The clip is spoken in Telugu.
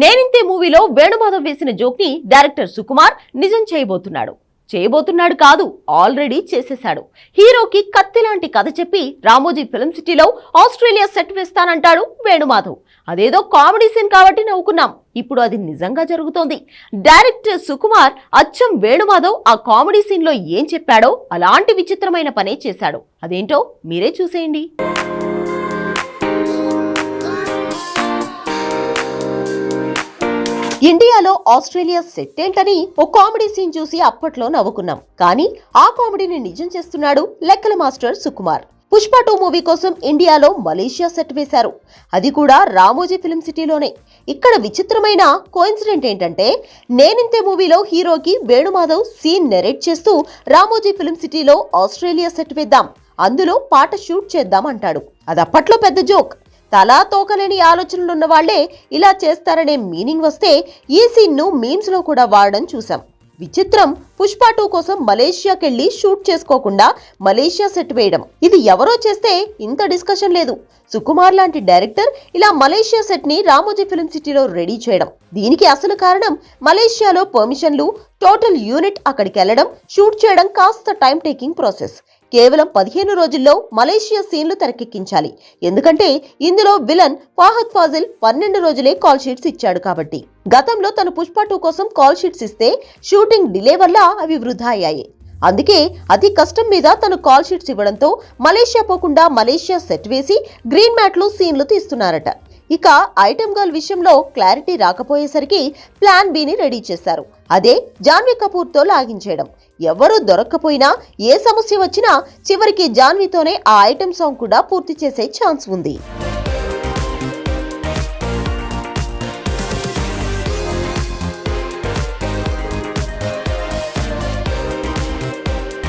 నేనింతే మూవీలో వేణుమాధవ్ వేసిన జోక్ని డైరెక్టర్ సుకుమార్ నిజం చేయబోతున్నాడు. చేయబోతున్నాడు కాదు ఆల్రెడీ చేసేశాడు. హీరోకి కత్తి లాంటి కథ చెప్పి రామోజీ ఫిల్మ్ సిటీలో ఆస్ట్రేలియా సెట్ వేస్తానంటాడు వేణుమాధవ్. అదేదో కామెడీ సీన్ కాబట్టి నవ్వుకున్నాం. ఇప్పుడు అది నిజంగా జరుగుతోంది. డైరెక్టర్ సుకుమార్ అచ్చం వేణుమాధవ్ ఆ కామెడీ సీన్లో ఏం చెప్పాడో అలాంటి విచిత్రమైన పనే చేశాడు. అదేంటో మీరే చూసేయండి. ఇండియాలో ఆస్ట్రేలియా సెట్ ఏంటని ఓ కామెడీ సీన్ చూసి అప్పట్లో నవ్వుకున్నాం. కానీ ఆ కామెడీని నిజం చేస్తున్నాడు లెక్కల master Sukumar. Pushpa two movie కోసం ఇండియాలో మలేషియా సెట్ వేశారు. అది కూడా రామోజీ ఫిల్మ్ సిటీలోనే. ఇక్కడ విచిత్రమైన కోయిన్సిడెంట్ ఏంటంటే నేనింతే మూవీలో హీరోకి వేణుమాధవ్ సీన్ నెరేట్ చేస్తూ రామోజీ ఫిల్మ్ సిటీలో ఆస్ట్రేలియా సెట్ వేద్దాం అందులో పాట షూట్ చేద్దాం అంటాడు. అది అప్పట్లో పెద్ద జోక్. తలా తోకలేని ఆలోచనలున్న వాళ్ళే ఇలా చేస్తారనే మీనింగ్ వస్తే ఈ సీన్ను మీమ్స్లో కూడా వాడడం చూసాం విచిత్రం. పుష్ప టూ కోసం మలేషియాకెళ్ళి షూట్ చేసుకోకుండా మలేషియా సెట్ వేయడం. ఇది ఎవరో చేస్తే ఇంత డిస్కషన్ లేదు. సుకుమార్ లాంటి డైరెక్టర్ ఇలా మలేషియా సెట్ని రామోజీ ఫిల్మ్ సిటీలో రెడీ చేయడం. దీనికి అసలు కారణం మలేషియాలో పర్మిషన్లు టోటల్ యూనిట్ అక్కడికి వెళ్ళడం షూట్ చేయడం కాస్త టైం టేకింగ్ ప్రాసెస్. కేవలం పదిహేను రోజుల్లో మలేషియా సీన్లు తెరకెక్కించాలి. ఎందుకంటే ఇందులో విలన్ ఫాహద్ ఫాజిల్ పన్నెండు రోజులే కాల్ షీట్స్ ఇచ్చాడు కాబట్టి. గతంలో తను పుష్ప టూ కోసం కాల్ షీట్స్ ఇస్తే షూటింగ్ డిలే వల్ల అవి వృధా అయ్యాయి. అందుకే అతి కష్టం మీద తను కాల్ షీట్స్ ఇవ్వడంతో మలేషియా పోకుండా మలేషియా సెట్ వేసి గ్రీన్ మ్యాట్లు సీన్లు తీస్తున్నారట. ఇక ఐటెం గర్ల్ విషయంలో క్లారిటీ రాకపోయేసరికి ప్లాన్ బిని రెడీ చేశారు. అదే జాన్వీ కపూర్తో లాగించేయడం ఎవరూ దొరక్కపోయినా ఏ సమస్య వచ్చినా చివరికి జాన్వీతోనే ఆ ఐటెం సాంగ్ కూడా పూర్తి చేసే ఛాన్స్ ఉంది.